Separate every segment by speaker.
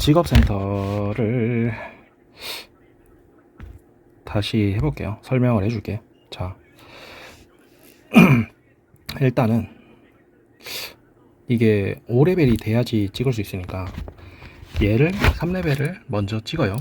Speaker 1: 직업센터를 다시 해볼게요. 설명을 해줄게. 자, 일단은 이게 5레벨이 돼야지 찍을 수 있으니까 얘를 3레벨을 먼저 찍어요.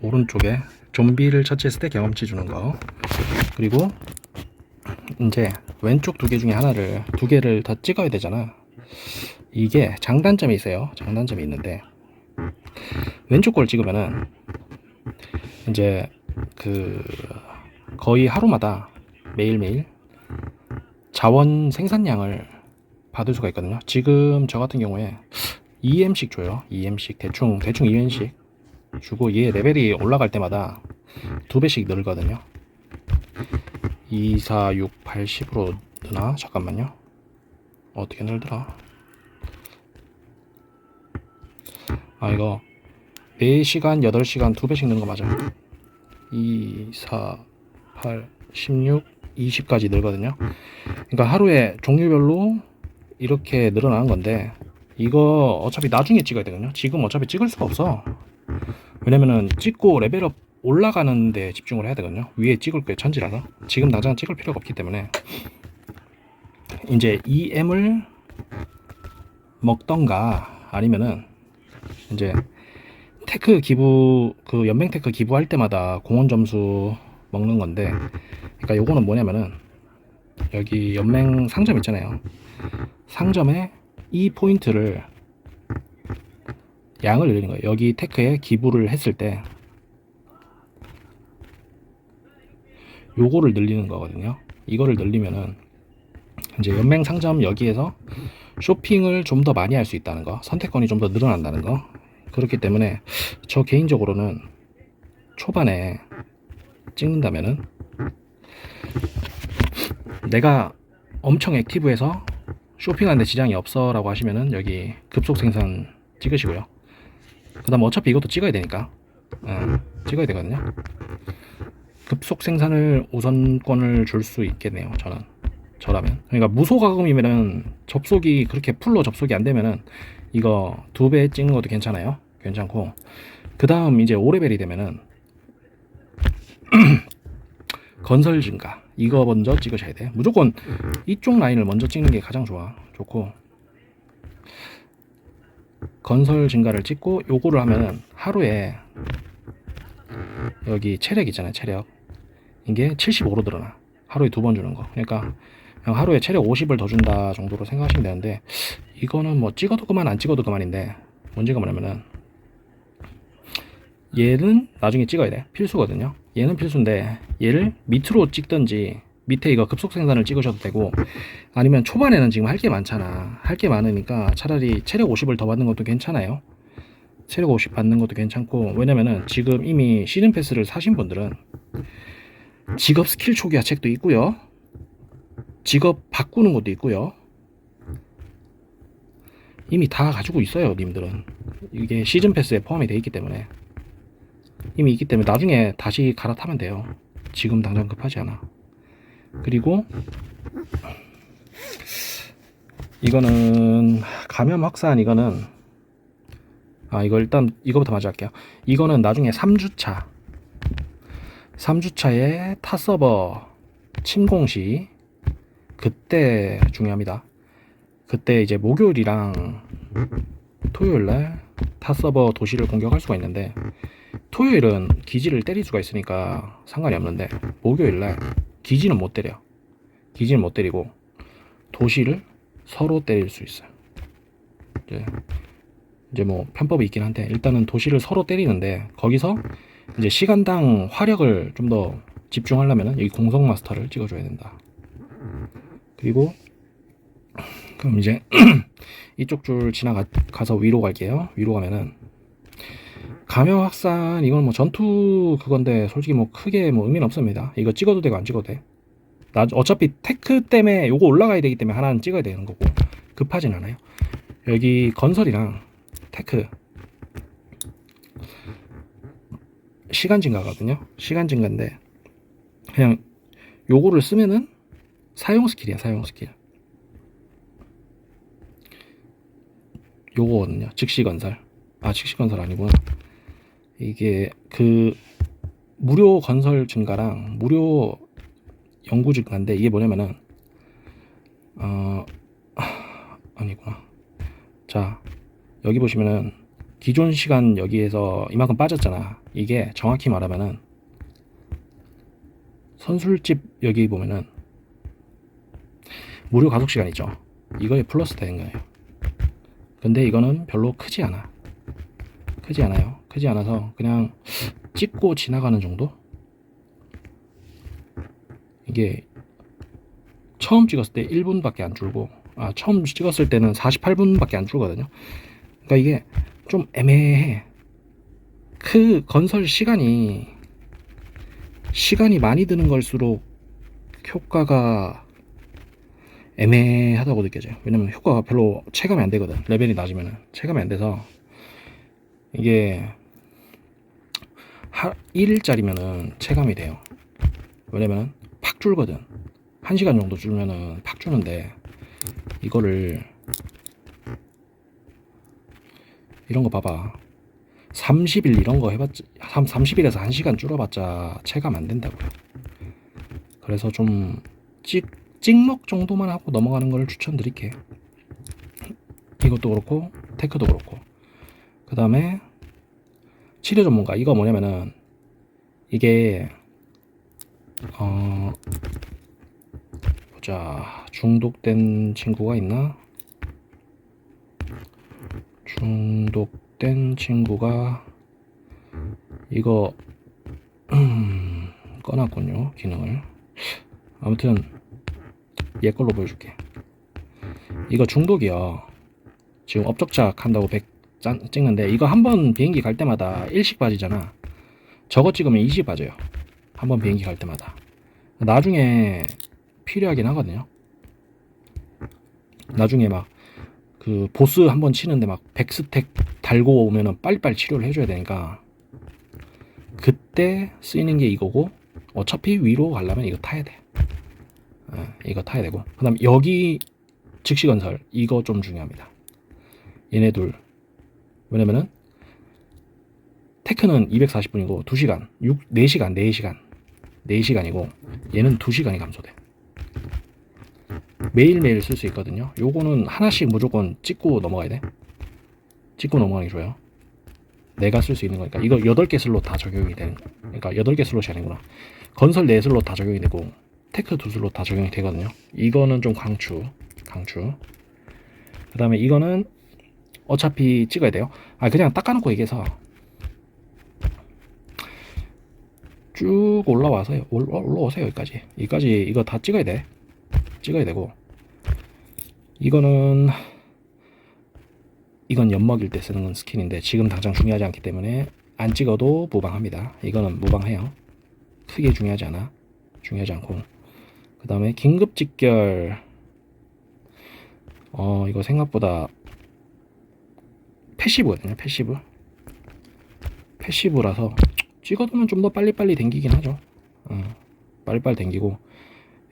Speaker 1: 오른쪽에 좀비를 처치했을 때 경험치 주는 거. 그리고 이제 왼쪽 두 개 중에 하나를 두 개를 더 찍어야 되잖아. 이게 장단점이 있어요. 장단점이 있는데 왼쪽 걸 찍으면은 이제 그 거의 하루마다 매일매일 자원 생산량을 받을 수가 있거든요. 지금 저 같은 경우에 2M씩 줘요. 2M씩 대충 대충 2M씩 주고 얘 레벨이 올라갈 때마다 두 배씩 늘거든요. 2, 4, 6, 8, 10으로 느나? 잠깐만요. 어떻게 늘더라? 아 이거 4시간, 8시간 두 배씩 넣는 거 맞아요. 2, 4, 8, 16, 20까지 늘거든요. 그러니까 하루에 종류별로 이렇게 늘어나는 건데 이거 어차피 나중에 찍어야 되거든요. 지금 어차피 찍을 수가 없어. 왜냐면은 찍고 레벨업 올라가는 데 집중을 해야 되거든요. 위에 찍을 게 천지라서 지금 당장 찍을 필요가 없기 때문에 이제 EM을 먹던가 아니면은 이제 테크 기부 그 연맹 테크 기부할 때마다 공헌 점수 먹는 건데 그러니까 요거는 뭐냐면은 여기 연맹 상점 있잖아요. 상점에 이 포인트를 양을 늘리는 거예요. 여기 테크에 기부를 했을 때 요거를 늘리는 거거든요. 이거를 늘리면은 이제 연맹 상점 여기에서 쇼핑을 좀 더 많이 할 수 있다는 거, 선택권이 좀 더 늘어난다는 거. 그렇기 때문에 저 개인적으로는 초반에 찍는다면은 내가 엄청 액티브해서 쇼핑하는데 지장이 없어 라고 하시면은 여기 급속 생산 찍으시고요. 그 다음 어차피 이것도 찍어야 되니까 어, 찍어야 되거든요. 급속 생산을 우선권을 줄 수 있겠네요. 저는 저라면 그러니까 무소가금이면은 접속이 그렇게 풀로 접속이 안 되면은 이거 두 배 찍는 것도 괜찮아요. 괜찮고 그 다음 이제 5레벨이 되면은 건설 증가 이거 먼저 찍으셔야 돼. 무조건 이쪽 라인을 먼저 찍는 게 가장 좋아. 좋고 건설 증가를 찍고 요거를 하면은 하루에 여기 체력 있잖아요. 체력 이게 75로 늘어나. 하루에 두 번 주는 거. 그러니까 그냥 하루에 체력 50을 더 준다 정도로 생각하시면 되는데 이거는 뭐 찍어도 그만 안 찍어도 그만인데 문제가 뭐냐면은 얘는 나중에 찍어야 돼. 필수거든요. 얘는 필수인데 얘를 밑으로 찍든지 밑에 이거 급속 생산을 찍으셔도 되고 아니면 초반에는 지금 할 게 많잖아. 할 게 많으니까 차라리 체력 50을 더 받는 것도 괜찮아요. 체력 50 받는 것도 괜찮고 왜냐면은 지금 이미 시즌 패스를 사신 분들은 직업 스킬 초기화 책도 있고요. 직업 바꾸는 것도 있고요. 이미 다 가지고 있어요 님들은. 이게 시즌 패스에 포함이 되어 있기 때문에 이미 있기 때문에 나중에 다시 갈아타면 돼요. 지금 당장 급하지 않아. 그리고 이거는 감염 확산 이거는 아 이거 일단 이거부터 먼저 할게요. 이거는 나중에 3주차. 3주차에 타 서버 침공 시. 그때 중요합니다. 그때 이제 목요일이랑 토요일 날 타 서버 도시를 공격할 수가 있는데 토요일은 기지를 때릴 수가 있으니까 상관이 없는데 목요일날 기지는 못 때려. 기지는 못 때리고 도시를 서로 때릴 수 있어요. 이제, 이제 뭐 편법이 있긴 한데 일단은 도시를 서로 때리는데 거기서 이제 시간당 화력을 좀 더 집중하려면 여기 공성 마스터를 찍어줘야 된다. 그리고 그럼 이제 이쪽 줄 지나가서 위로 갈게요. 위로 가면은 감염 확산 이건 뭐 전투 그건데 솔직히 뭐 크게 뭐 의미는 없습니다. 이거 찍어도 되고 안 찍어도 돼. 나 어차피 테크 때문에 요거 올라가야 되기 때문에 하나는 찍어야 되는 거고 급하진 않아요. 여기 건설이랑 테크 시간 증가거든요. 시간 증가인데 그냥 요거를 쓰면은 사용 스킬이야 사용 스킬. 요거거든요. 즉시 건설. 아 직시건설 아니구나 이게 그 무료 건설 증가랑 무료 연구 증가인데 이게 뭐냐면은 어 아니구나. 자 여기 보시면은 기존 시간 여기에서 이만큼 빠졌잖아. 이게 정확히 말하면은 선술집 여기 보면은 무료 가속 시간 있죠. 이거에 플러스 되는 거예요. 근데 이거는 별로 크지 않아. 크지 않아요 크지 않아서 그냥 찍고 지나가는 정도? 이게 처음 찍었을 때 1분밖에 안 줄고 아 처음 찍었을 때는 48분밖에 안 줄거든요. 그러니까 이게 좀 애매해. 그 건설 시간이 시간이 많이 드는 걸수록 효과가 애매하다고 느껴져요. 왜냐면 효과가 별로 체감이 안 되거든. 레벨이 낮으면 체감이 안 돼서. 이게 하 1일짜리면은 체감이 돼요. 왜냐면 팍 줄거든. 1시간 정도 줄면은 팍 주는데 이거를 이런 거 봐봐. 30일 이런 거 해봤자 30일에서 1시간 줄어봤자 체감 안 된다고요. 그래서 좀 찍, 찍먹 정도만 하고 넘어가는 걸 추천드릴게요. 이것도 그렇고 테크도 그렇고 그 다음에 치료 전문가 이거 뭐냐면은 이게 어 보자. 중독된 친구가 있나? 중독된 친구가 이거 음, 꺼놨군요 기능을. 아무튼 얘 걸로 보여줄게. 이거 중독이요 지금 업적작 한다고 100 짠, 찍는데 이거 한 번 비행기 갈 때마다 1씩 빠지잖아. 저거 찍으면 20 빠져요. 한 번 비행기 갈 때마다. 나중에 필요하긴 하거든요. 나중에 막 그 보스 한 번 치는데 막 100스택 달고 오면은 빨리빨리 치료를 해줘야 되니까 그때 쓰이는 게 이거고 어차피 위로 가려면 이거 타야 돼. 예, 이거 타야 되고. 그 다음 여기 즉시 건설. 이거 좀 중요합니다. 얘네 둘 왜냐면은 테크는 240분이고 2시간 6, 4시간 4시간 4시간이고 얘는 2시간이 감소돼. 매일매일 쓸 수 있거든요. 요거는 하나씩 무조건 찍고 넘어가야 돼. 찍고 넘어가는 게 좋아요. 내가 쓸 수 있는 거니까. 이거 8개 슬롯 다 적용이 되는 그러니까 8개 슬롯이 아니구나. 건설 4슬롯 다 적용이 되고 테크 두 슬롯 다 적용이 되거든요. 이거는 좀 강추 강추. 그 다음에 이거는 어차피 찍어야 돼요. 아 그냥 닦아놓고 얘기해서. 쭉 올라와서 올, 올라오세요 여기까지. 여기까지 이거 다 찍어야 돼. 찍어야 되고. 이거는 이건 엿먹일 때 쓰는 스킨인데 지금 당장 중요하지 않기 때문에 안 찍어도 무방합니다. 이거는 무방해요. 크게 중요하지 않아. 중요하지 않고. 그 다음에 긴급 직결. 어 이거 생각보다 패시브거든요 패시브. 패시브라서 찍어두면 좀 더 빨리빨리 댕기긴 하죠. 어, 빨리빨리 댕기고.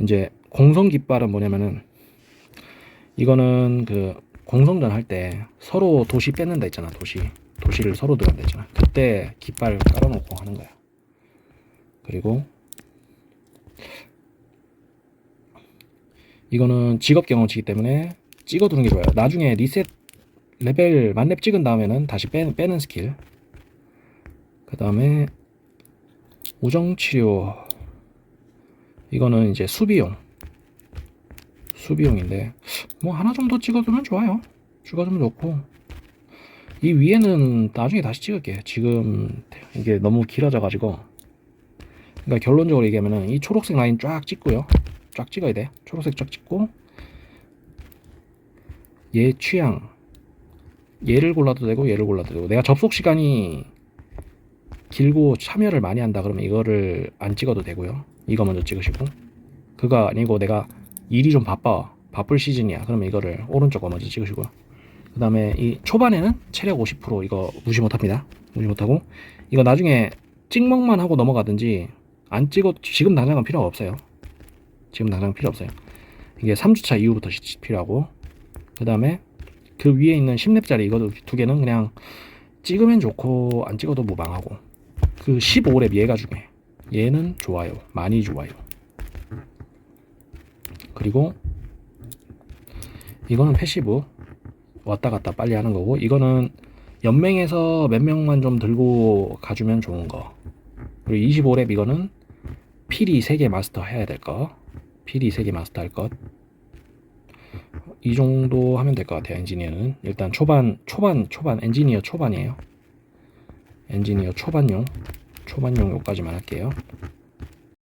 Speaker 1: 이제 공성 깃발은 뭐냐면은 이거는 그 공성전 할 때 서로 도시 뺏는다 했잖아 도시. 도시를 서로 들어간다 했잖아. 그때 깃발 깔아놓고 하는 거야. 그리고 이거는 직업 경험치기 때문에 찍어두는 게 좋아요. 나중에 리셋 레벨 만렙 찍은 다음에는 다시 빼, 빼는 스킬. 그 다음에 우정치료. 이거는 이제 수비용. 수비용인데 뭐 하나 정도 찍어두면 좋아요. 찍어두면 좋고. 이 위에는 나중에 다시 찍을게. 지금 이게 너무 길어져 가지고. 그러니까 결론적으로 얘기하면은 이 초록색 라인 쫙 찍고요. 쫙 찍어야 돼. 초록색 쫙 찍고. 얘 취향 얘를 골라도 되고 얘를 골라도 되고. 내가 접속 시간이 길고 참여를 많이 한다 그러면 이거를 안 찍어도 되고요. 이거 먼저 찍으시고. 그거 아니고 내가 일이 좀 바빠 바쁠 시즌이야. 그러면 이거를 오른쪽 거 먼저 찍으시고요. 그 다음에 이 초반에는 체력 50% 이거 무시 못합니다. 무시 못하고. 이거 나중에 찍먹만 하고 넘어가든지 안 찍어 지금 당장은 필요가 없어요. 지금 당장 필요 없어요. 이게 3주차 이후부터 시- 필요하고. 그 다음에 그 위에 있는 10렙짜리 이거 두 개는 그냥 찍으면 좋고 안 찍어도 무방하고. 그 15렙 얘가 중에 얘는 좋아요. 많이 좋아요. 그리고 이거는 패시브. 왔다 갔다 빨리 하는 거고 이거는 연맹에서 몇 명만 좀 들고 가주면 좋은 거. 그리고 25렙 이거는 필이 3개 마스터 해야 될 거. 필이 3개 마스터 할것 이 정도 하면 될 것 같아요 엔지니어는. 일단 초반 초반 초반 엔지니어 초반이에요. 엔지니어 초반용 초반용 요까지만 할게요